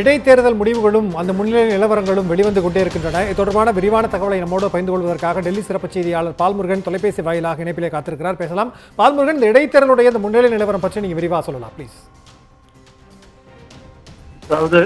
இடைத்தேர்தல் முடிவுகளும் அந்த முன்னிலை நிலவரங்களும் வெளிவந்து கொண்டே இருக்கின்றன. இது தொடர்பான விரிவான தகவலை நம்மோடு பகிர்ந்து கொள்வதற்காக டெல்லி சிறப்பு செய்தியாளர் பால்முருகன் தொலைபேசி வாயிலாக இணைப்பிலே காத்திருக்கிறார். பேசலாம். பால்முருகன் இந்த இடைத்தேர்தலுடைய இந்த முன்னிலை நிலவரம் பற்றி நீங்க விரிவாக சொல்லலாம் ப்ளீஸ் அதாவது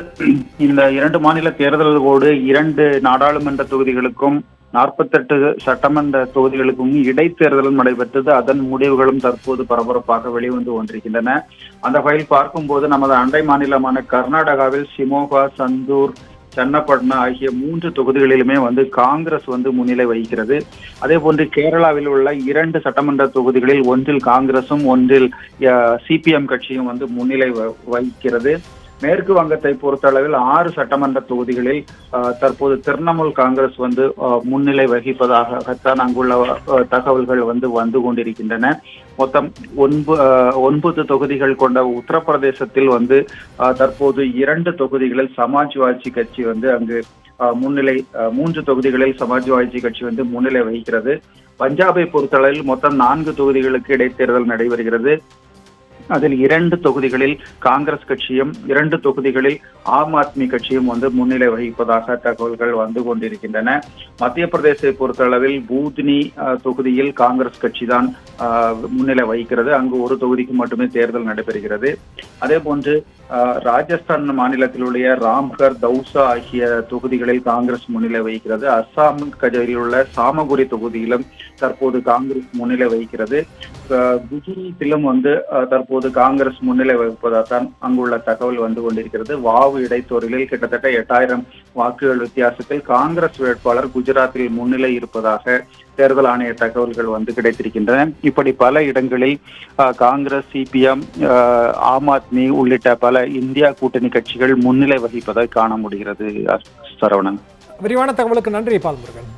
இந்த இரண்டு மாநில தேர்தல்களோடு இரண்டு நாடாளுமன்ற தொகுதிகளுக்கும் நாற்பத்தெட்டு சட்டமன்ற தொகுதிகளுக்கும் இடைத்தேர்தலும் நடைபெற்றது. அதன் முடிவுகளும் தற்போது பரபரப்பாக வெளிவந்து கொண்டிருக்கின்றன. அந்த வகையில் பார்க்கும்போது நமது அண்டை மாநிலமான கர்நாடகாவில் சிமோகா சந்தூர் சன்னப்பட்னா ஆகிய மூன்று தொகுதிகளிலுமே வந்து காங்கிரஸ் வந்து முன்னிலை வகிக்கிறது. அதே போன்று கேரளாவில் உள்ள இரண்டு சட்டமன்ற தொகுதிகளில் ஒன்றில் காங்கிரசும் ஒன்றில் சிபிஎம் கட்சியும் வந்து முன்னிலை வ- வகிக்கிறது. மேற்கு வங்கத்தை பொறுத்தளவில் ஆறு சட்டமன்ற தொகுதிகளில் தற்போது திரிணாமுல் காங்கிரஸ் வந்து முன்னிலை வகிப்பதாகத்தான் அங்குள்ள தகவல்கள் வந்து வந்து கொண்டிருக்கின்றன. மொத்தம் ஒன்பது ஒன்பது தொகுதிகள் கொண்ட உத்தரப்பிரதேசத்தில் வந்து தற்போது இரண்டு தொகுதிகளில் சமாஜ்வாதி கட்சி வந்து அங்கு அஹ், முன்னிலை அஹ், மூன்று தொகுதிகளில் சமாஜ்வாதி கட்சி வந்து முன்னிலை வகிக்கிறது. பஞ்சாபை பொறுத்தளவில் மொத்தம் நான்கு தொகுதிகளுக்கு இடைத்தேர்தல் நடைபெறுகிறது. அதில் இரண்டு தொகுதிகளில் காங்கிரஸ் கட்சியும் இரண்டு தொகுதிகளில் ஆம் ஆத்மி கட்சியும் வந்து முன்னிலை வகிப்பதாக தகவல்கள் வந்து கொண்டிருக்கின்றன. மத்திய பிரதேசத்தை பொறுத்தளவில் பூத்னி தொகுதியில் காங்கிரஸ் கட்சி தான் முன்னிலை வகிக்கிறது. அங்கு ஒரு தொகுதிக்கு மட்டுமே தேர்தல் நடைபெறுகிறது. அதே போன்று அஹ், ராஜஸ்தான் மாநிலத்திலுடைய ராம்கர் தௌசா ஆகிய தொகுதிகளில் காங்கிரஸ் முன்னிலை வகிக்கிறது. அஸ்ஸாம் கஜரில் உள்ள சாமகுரி தொகுதியிலும் தற்போது காங்கிரஸ் முன்னிலை வகிக்கிறது. குஜராத்திலும் வந்து தற்போது தற்போது காங்கிரஸ் முன்னிலை வகிப்பதாகத்தான் அங்குள்ள தகவல் வந்து கொண்டிருக்கிறது. வாவு இடைத்தோரலில் கிட்டத்தட்ட எட்டாயிரம் வாக்குகள் வித்தியாசத்தில் காங்கிரஸ் வேட்பாளர் குஜராத்தில் முன்னிலை இருப்பதாக தேர்தல் ஆணைய தகவல்கள் வந்து கிடைத்திருக்கின்றன. இப்படி பல இடங்களில் காங்கிரஸ் சிபிஎம் ஆம் ஆத்மி உள்ளிட்ட பல இந்தியா கூட்டணி கட்சிகள் முன்னிலை வகிப்பதை காண முடிகிறது சரவணன். விரிவான தகவலுக்கு நன்றி பால்முருகன்